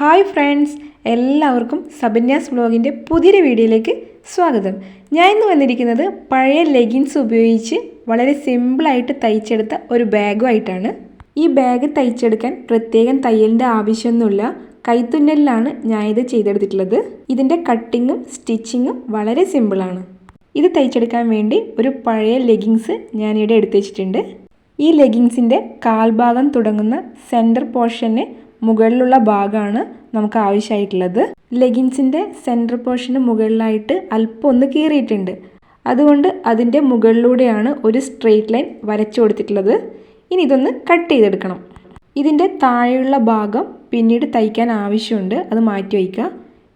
Hi friends എല്ലാവർക്കും സബന്യാസ് വ്ളോഗിന്റെ പുതിയൊരു വീഡിയോയിലേക്ക് സ്വാഗതം. ഞാൻ ഇന്ന് വന്നിരിക്കുന്നത് പഴയ ലെഗിൻസ് ഉപയോഗിച്ച് വളരെ സിമ്പിളായിട്ട് തയ്ച്ചെടുത്ത ഒരു ബാഗുമായിട്ടാണ് ഈ ബാഗ് തയ്ച്ചെടുക്കാൻ പ്രത്യേകം തയ്യലിന്റെ ആവശ്യമൊന്നുമില്ല. കൈത്തുന്നലിലാണ് ഞാൻ ഇത് ചെയ്തെടുത്തിട്ടുള്ളത്. ഇതിന്റെ കട്ടിങ്ങും സ്റ്റിച്ചിങ്ങും വളരെ സിമ്പിളാണ് ഇത് തയ്ച്ചെടുക്കാൻ വേണ്ടി ഒരു പഴയ ലെഗിങ്സ് ഞാനിവിടെ എടുത്തു വെച്ചിട്ടുണ്ട്. ഈ ലെഗിങ്സിന്റെ കാൽഭാഗം തുടങ്ങുന്ന സെന്റർ പോർഷന് മുകളിലുള്ള ഭാഗമാണ് നമുക്ക് ആവശ്യമായിട്ടുള്ളത്. ലെഗിൻസിന്റെ സെന്റർ പോർഷന് മുകളിലായിട്ട് അല്പം ഒന്ന് കീറിയിട്ടുണ്ട്. അതുകൊണ്ട് അതിന്റെ മുകളിലൂടെയാണ് ഒരു സ്ട്രെയിറ്റ് ലൈൻ വരച്ചു കൊടുത്തിട്ടുള്ളത്. ഇനി ഇതൊന്ന് കട്ട് ചെയ്തെടുക്കണം. ഇതിന്റെ താഴെയുള്ള ഭാഗം പിന്നീട് തയ്ക്കാൻ ആവശ്യമുണ്ട്. അത് മാറ്റി വയ്ക്കുക.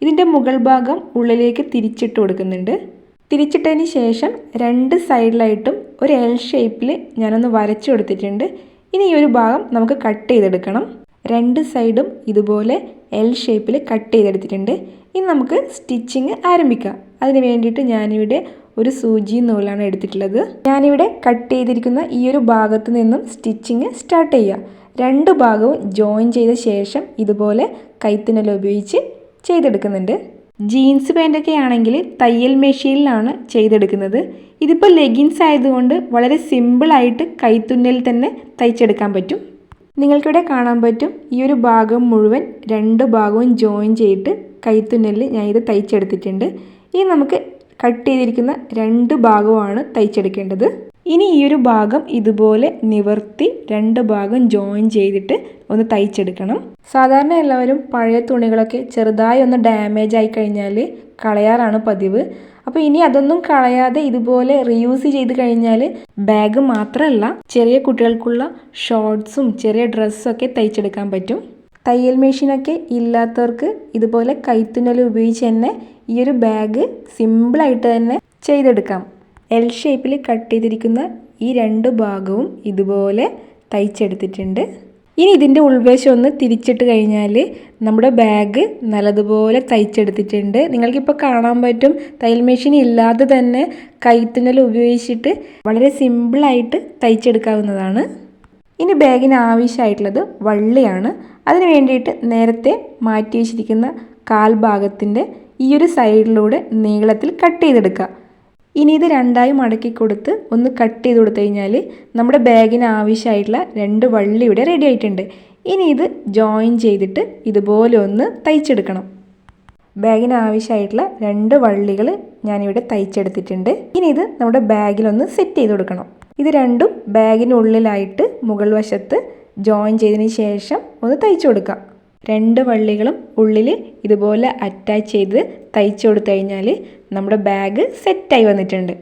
ഇതിന്റെ മുകൾ ഭാഗം ഉള്ളിലേക്ക് തിരിച്ചിട്ട് കൊടുക്കുന്നുണ്ട്. തിരിച്ചിട്ടതിന് ശേഷം രണ്ട് സൈഡിലായിട്ടും ഒരു എൽ ഷേപ്പിൽ ഞാനൊന്ന് വരച്ചു കൊടുത്തിട്ടുണ്ട്. ഇനി ഈ ഒരു ഭാഗം നമുക്ക് കട്ട് ചെയ്തെടുക്കണം. രണ്ട് സൈഡും ഇതുപോലെ എൽ ഷേപ്പിൽ കട്ട് ചെയ്തെടുത്തിട്ടുണ്ട്. ഇനി നമുക്ക് സ്റ്റിച്ചിങ് ആരംഭിക്കാം. അതിന് വേണ്ടിയിട്ട് ഞാനിവിടെ ഒരു സൂചി നൂലാണ് എടുത്തിട്ടുള്ളത്. ഞാനിവിടെ കട്ട് ചെയ്തിരിക്കുന്ന ഈ ഒരു ഭാഗത്ത് നിന്നും സ്റ്റിച്ചിങ് സ്റ്റാർട്ട് ചെയ്യുക രണ്ട് ഭാഗവും ജോയിൻ ചെയ്ത ശേഷം ഇതുപോലെ കൈത്തുന്നൽ ഉപയോഗിച്ച് ചെയ്തെടുക്കുന്നുണ്ട്. ജീൻസ് പാന്റൊക്കെ ആണെങ്കിൽ തയ്യൽ മെഷീനിലാണ് ചെയ്തെടുക്കുന്നത്. ഇതിപ്പോൾ ലെഗിൻസ് ആയതുകൊണ്ട് വളരെ സിമ്പിളായിട്ട് കൈത്തുന്നലിൽ തന്നെ തയ്ച്ചെടുക്കാൻ പറ്റും. നിങ്ങൾക്കിവിടെ കാണാൻ പറ്റും ഈ ഒരു ഭാഗം മുഴുവൻ രണ്ട് ഭാഗവും ജോയിൻ ചെയ്തിട്ട് കൈത്തുന്നലിൽ ഞാൻ ഇത് തയ്ച്ചെടുത്തിട്ടുണ്ട്. ഇനി നമുക്ക് കട്ട് ചെയ്തിരിക്കുന്ന രണ്ട് ഭാഗവുമാണ് തയ്ച്ചെടുക്കേണ്ടത്. ഇനി ഈ ഒരു ഭാഗം ഇതുപോലെ നിവർത്തി രണ്ട് ഭാഗം ജോയിൻ ചെയ്തിട്ട് ഒന്ന് തയ്ച്ചെടുക്കണം. സാധാരണ എല്ലാവരും പഴയ തുണികളൊക്കെ ചെറുതായി ഒന്ന് ഡാമേജ് ആയി കഴിഞ്ഞാൽ കളയാറാണ് പതിവ്. അപ്പോൾ ഇനി അതൊന്നും കളയാതെ ഇതുപോലെ റീയൂസ് ചെയ്ത് കഴിഞ്ഞാൽ ബാഗ് മാത്രമല്ല ചെറിയ കുട്ടികൾക്കുള്ള ഷോർട്ട്സും ചെറിയ ഡ്രസ്സൊക്കെ തയ്ച്ചെടുക്കാൻ പറ്റും. തയ്യൽ മെഷീനൊക്കെ ഇല്ലാത്തവർക്ക് ഇതുപോലെ കൈത്തുന്നൽ ഉപയോഗിച്ച് തന്നെ ഈ ഒരു ബാഗ് സിമ്പിളായിട്ട് തന്നെ ചെയ്തെടുക്കാം. എൽ ഷേപ്പിൽ കട്ട് ചെയ്തിരിക്കുന്ന ഈ രണ്ട് ഭാഗവും ഇതുപോലെ തയ്ച്ചെടുത്തിട്ടുണ്ട്. ഇനി ഇതിന്റെ ഉൾവശം ഒന്ന് തിരിച്ചിട്ട് കഴിഞ്ഞാൽ നമ്മുടെ ബാഗ് നല്ലതുപോലെ തയ്ച്ചെടുത്തിട്ടുണ്ട്. നിങ്ങൾക്കിപ്പോൾ കാണാൻ പറ്റും. തയ്യൽ മെഷീൻ ഇല്ലാതെ തന്നെ കൈത്തുന്നൽ ഉപയോഗിച്ചിട്ട് വളരെ സിമ്പിളായിട്ട് തയ്ച്ചെടുക്കാവുന്നതാണ്. ഇനി ബാഗിന് ആവശ്യമായിട്ടുള്ളത് വള്ളിയാണ്. അതിന് വേണ്ടിയിട്ട് നേരത്തെ മാറ്റി വെച്ചിരിക്കുന്ന കാൽഭാഗത്തിന്റെ ഈ ഒരു സൈഡിലൂടെ നീളത്തിൽ കട്ട് ചെയ്തെടുക്കുക. ഇനി ഇത് രണ്ടായി മടക്കി കൊടുത്ത് ഒന്ന് കട്ട് ചെയ്ത് കൊടുത്തു കഴിഞ്ഞാൽ നമ്മുടെ ബാഗിന് ആവശ്യമായിട്ടുള്ള രണ്ട് വള്ളി ഇവിടെ റെഡി ആയിട്ടുണ്ട്. ഇനി ഇത് ജോയിൻ ചെയ്തിട്ട് ഇതുപോലെ ഒന്ന് തയ്ച്ചെടുക്കണം. ബാഗിന് ആവശ്യമായിട്ടുള്ള രണ്ട് വള്ളികൾ ഞാനിവിടെ തയ്ച്ചെടുത്തിട്ടുണ്ട്. ഇനി ഇത് നമ്മുടെ ബാഗിലൊന്ന് സെറ്റ് ചെയ്ത് കൊടുക്കണം. ഇത് രണ്ടും ബാഗിനുള്ളിലായിട്ട് മുകൾ വശത്ത് ജോയിൻ ചെയ്തതിന് ശേഷം ഒന്ന് തയ്ച്ചു കൊടുക്കാം. രണ്ട് വള്ളികളും ഉള്ളിൽ ഇതുപോലെ അറ്റാച്ച് ചെയ്ത് തയ്ച്ചു കൊടുത്തു കഴിഞ്ഞാൽ നമ്മുടെ ബാഗ് സെറ്റായി വന്നിട്ടുണ്ട്.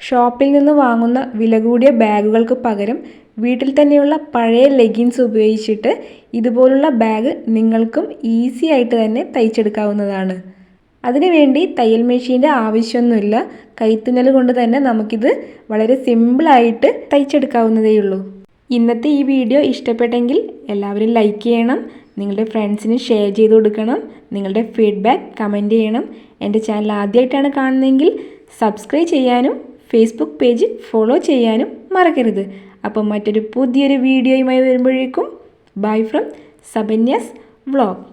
ഷോപ്പിൽ നിന്ന് വാങ്ങുന്ന വില കൂടിയ ബാഗുകൾക്ക് പകരം വീട്ടിൽ തന്നെയുള്ള പഴയ ലെഗിൻസ് ഉപയോഗിച്ചിട്ട് ഇതുപോലുള്ള ബാഗ് നിങ്ങൾക്കും ഈസി ആയിട്ട് തന്നെ തയ്ച്ചെടുക്കാവുന്നതാണ്. അതിനുവേണ്ടി തയ്യൽ മെഷീന്റെ ആവശ്യമൊന്നുമില്ല. കൈത്തുന്നൽ കൊണ്ട് തന്നെ നമുക്കിത് വളരെ സിമ്പിളായിട്ട് തയ്ച്ചെടുക്കാവുന്നതേയുള്ളൂ. ഇന്നത്തെ ഈ വീഡിയോ ഇഷ്ടപ്പെട്ടെങ്കിൽ എല്ലാവരും ലൈക്ക് ചെയ്യണം. നിങ്ങളുടെ ഫ്രണ്ട്സിന് ഷെയർ ചെയ്ത് കൊടുക്കണം. നിങ്ങളുടെ ഫീഡ്ബാക്ക് കമന്റ് ചെയ്യണം. എന്റെ ചാനൽ ആദ്യമായിട്ടാണ് കാണുന്നതെങ്കിൽ സബ്സ്ക്രൈബ് ചെയ്യാനും ഫേസ്ബുക്ക് പേജ് ഫോളോ ചെയ്യാനും മറക്കരുത്. അപ്പം മറ്റൊരു പുതിയൊരു വീഡിയോയുമായി വരുമ്പോഴേക്കും ബൈ ഫ്രം സബന്യാസ് വ്ളോഗ്